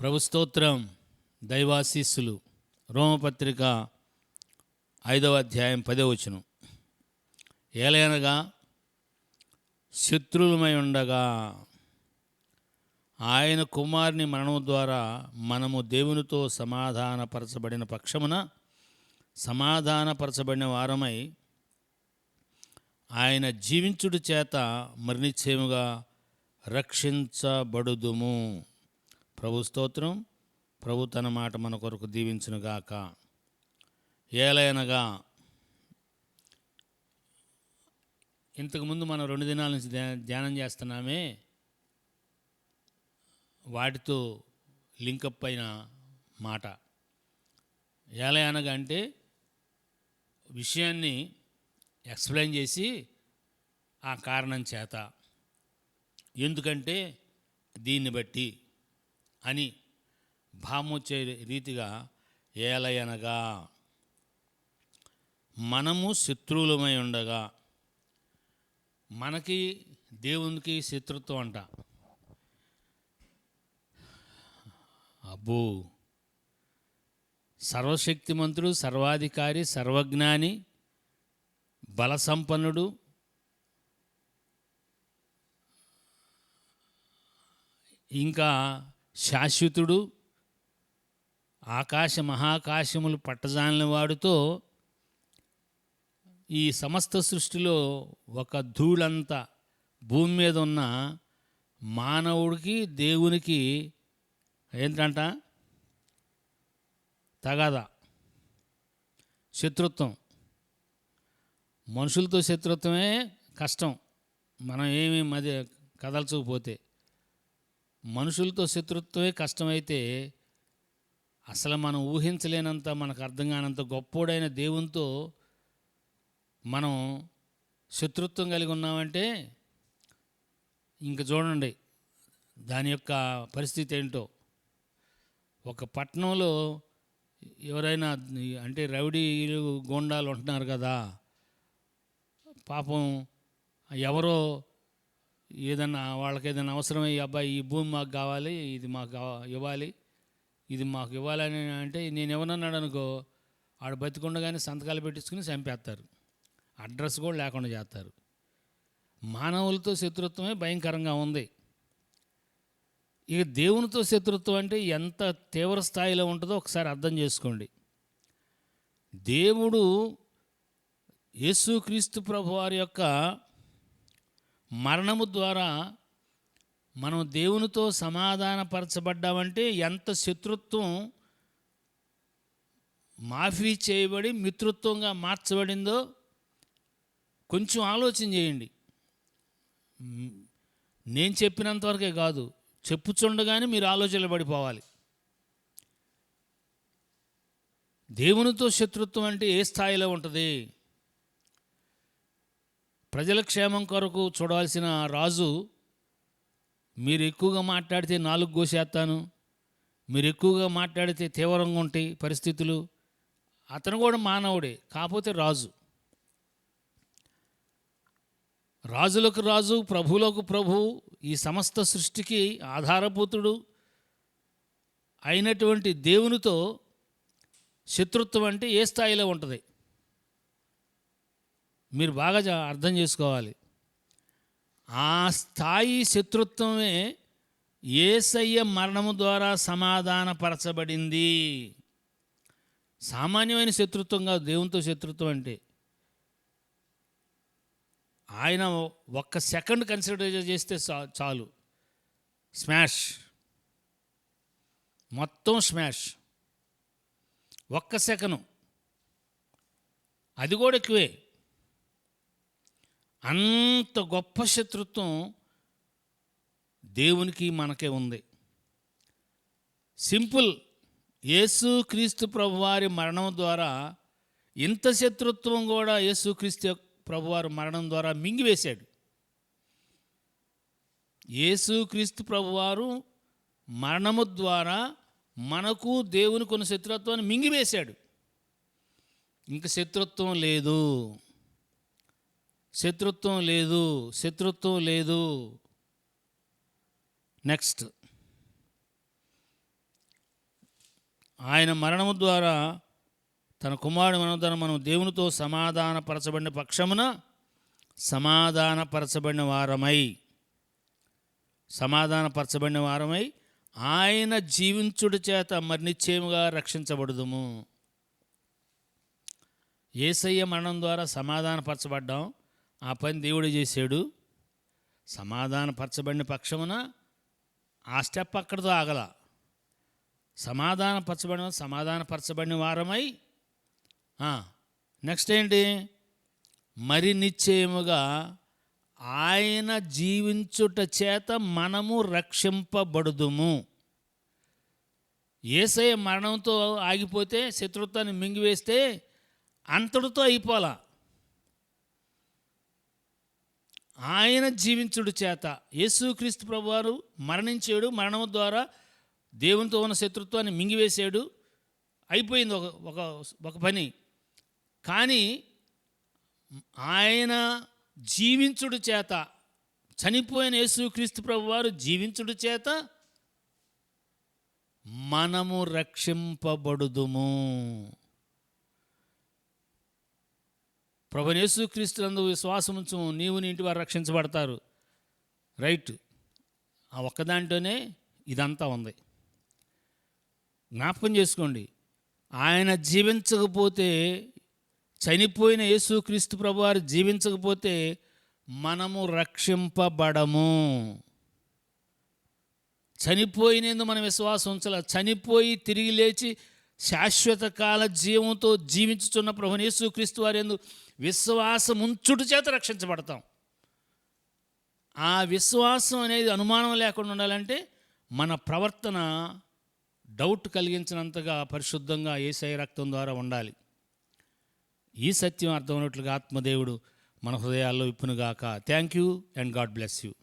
ప్రభు స్తోత్రం దైవాశీస్సులు. రోమపత్రిక ఐదవ అధ్యాయం పదో వచనం. ఏలయనగా శత్రువులమై ఉండగా ఆయన కుమారుని మరణం ద్వారా మనము దేవునితో సమాధానపరచబడిన పక్షమున సమాధానపరచబడిన వారమై ఆయన జీవించుడు చేత మరణిచ్చేముగా రక్షించబడుదుము. ప్రభు స్తోత్రం. ప్రభు తన మాట మన కొరకు దీవించునుగాక. ఏలయనగా ఇంతకుముందు మనం రెండు దినాల నుంచి ధ్యా- ధ్యానం చేస్తున్నామే. వాటితో లింకప్ అయిన మాట. ఏలయనగా అంటే విషయాన్ని ఎక్స్ప్లెయిన్ చేసి ఆ కారణం చేత. ఎందుకంటే దీన్ని బట్టి అని భామొచ్చే రీతిగా ఏలయనగా మనము శత్రువులమై ఉండగా మనకి దేవునికి శత్రుత్వం అంట. అబ్బో! సర్వశక్తిమంతుడు సర్వాధికారి సర్వజ్ఞాని బలసంపన్నుడు ఇంకా శాశ్వతుడు ఆకాశ మహాకాశములు పట్టజాలని వాడితో ఈ సమస్త సృష్టిలో ఒక ధూళంత భూమి మీద ఉన్న మానవుడికి దేవునికి ఏంటంట? తగాదా శత్రుత్వం. మనుషులతో శత్రుత్వమే కష్టం. మనం ఏమి మధ్య కదల్చకపోతే. మనుషులతో శత్రుత్వమే కష్టమైతే అసలు మనం ఊహించలేనంత మనకు అర్థం కానంత గొప్పోడైన దేవునితో మనం శత్రుత్వం కలిగి ఉన్నామంటే ఇంక చూడండి దాని యొక్క పరిస్థితి ఏంటో. ఒక పట్టణంలో ఎవరైనా అంటే రౌడీలు గోండాలు ఉంటున్నారు కదా పాపం ఎవరో ఏదన్నా వాళ్ళకి ఏదైనా అవసరమై "ఈ అబ్బాయి ఈ భూమి మాకు కావాలి ఇది మాకు ఇవ్వాలి ఇది మాకు ఇవ్వాలని అంటే నేను ఎవరన్నాడు అనుకో ఆడు బతికుండగానే సంతకాలు పెట్టించుకుని చంపేస్తారు. అడ్రస్ కూడా లేకుండా చేస్తారు. మానవులతో శత్రుత్వమే భయంకరంగా ఉంది. ఇక దేవునితో శత్రుత్వం అంటే ఎంత తీవ్ర స్థాయిలో ఉంటుందో ఒకసారి అర్థం చేసుకోండి. దేవుడు యేసుక్రీస్తు ప్రభు వారి యొక్క మరణము ద్వారా మనం దేవునితో సమాధానపరచబడ్డామంటే ఎంత శత్రుత్వం మాఫీ చేయబడి మిత్రుత్వంగా మార్చబడిందో కొంచెం ఆలోచన చేయండి. నేను చెప్పినంతవరకే కాదు చెప్పుచుండగానే మీరు ఆలోచనలు పడిపోవాలి. దేవునితో శత్రుత్వం అంటే ఏ స్థాయిలో ఉంటుంది? ప్రజల క్షేమం కొరకు చూడాల్సిన రాజు మీరు ఎక్కువగా మాట్లాడితే నాలుగు గోసేస్తాను మీరు ఎక్కువగా మాట్లాడితే తీవ్రంగా ఉంటాయి పరిస్థితులు అతను కూడా మానవుడే కాకపోతే రాజు. రాజులకు రాజు ప్రభువులకు ప్రభు ఈ సమస్త సృష్టికి ఆధారభూతుడు అయినటువంటి దేవునితో శత్రుత్వం అంటే ఏ స్థాయిలో ఉంటుంది? మీరు బాగా జా- అర్థం చేసుకోవాలి. ఆ స్థాయి శత్రుత్వమే ఏసయ్య మరణము ద్వారా సమాధానపరచబడింది. సామాన్యమైన శత్రుత్వం కాదు దేవునితో శత్రుత్వం అంటే. ఆయన ఒక్క సెకండ్ కన్సిడర్ చేస్తే చా- చాలు. స్మాష్. మొత్తం స్మాష్. ఒక్క సెకను. అది కూడా ఎక్కువే. అంత గొప్ప శత్రుత్వం దేవునికి మనకే ఉంది. సింపుల్. యేసు క్రీస్తు ప్రభువారి మరణం ద్వారా ఇంత శత్రుత్వం కూడా యేసు క్రీస్తు ప్రభువారి మరణం ద్వారా మింగివేశాడు. యేసు క్రీస్తు ప్రభువారు మరణము ద్వారా మనకు దేవుని ఉన్న శత్రుత్వాన్ని మింగివేశాడు. ఇంక శత్రుత్వం లేదు. శత్రుత్వం లేదు శత్రుత్వం లేదు. నెక్స్ట్ ఆయన మరణము ద్వారా తన కుమారుడు మరణం మనం దేవునితో సమాధానపరచబడిన పక్షమున సమాధానపరచబడిన వారమై సమాధానపరచబడిన వారమై ఆయన జీవించుడి చేత మరి రక్షించబడదుము రక్షించబడుదుము. ఏసయ్య మరణం ద్వారా సమాధానపరచబడ్డాం. ఆ పని దేవుడు చేశాడు. సమాధానపరచబడిన పక్షమున ఆ స్టెప్ అక్కడితో ఆగల. సమాధానపరచబడిన సమాధానపరచబడిన వారమై నెక్స్ట్ ఏంటి? మరి నిశ్చయముగా ఆయన జీవించుట చేత మనము రక్షింపబడుదుము. ఏసయ మరణంతో ఆగిపోతే శత్రుత్వాన్ని మింగివేస్తే అంతటితో అయిపోలా ఆయన జీవించుడు చేత. యేసుక్రీస్తు ప్రభువారు మరణించాడు మరణం ద్వారా దేవునితో ఉన్న శత్రుత్వాన్ని మింగివేశాడు అయిపోయింది ఒక ఒక ఒక పని. కానీ ఆయన జీవించుడు చేత చనిపోయిన యేసుక్రీస్తు ప్రభువారు జీవించుడు చేత మనము రక్షింపబడుదుము. ప్రభు యేసుక్రీస్తునందు విశ్వాసముంచు నీవు నీ ఇంటి వారు రక్షించబడతారు. రైట్. ఆ ఒక్కదాంట్లోనే ఇదంతా ఉంది. జ్ఞాపకం చేసుకోండి. ఆయన జీవించకపోతే చనిపోయిన యేసుక్రీస్తు ప్రభువారు జీవించకపోతే మనము రక్షింపబడము. చనిపోయినందు మన విశ్వాసం ఉంచాల చనిపోయి తిరిగి లేచి శాశ్వత కాల జీవంతో జీవించుచున్న ప్రభునేసు క్రీస్తు వారి ఎందు విశ్వాసం చేత రక్షించబడతాం. ఆ విశ్వాసం అనేది అనుమానం లేకుండా ఉండాలంటే మన ప్రవర్తన డౌట్ కలిగించినంతగా పరిశుద్ధంగా ఏసై రక్తం ద్వారా ఉండాలి. ఈ సత్యం అర్థమైనట్లుగా ఆత్మదేవుడు మన హృదయాల్లో విప్పునుగాక. Thank you and God bless you.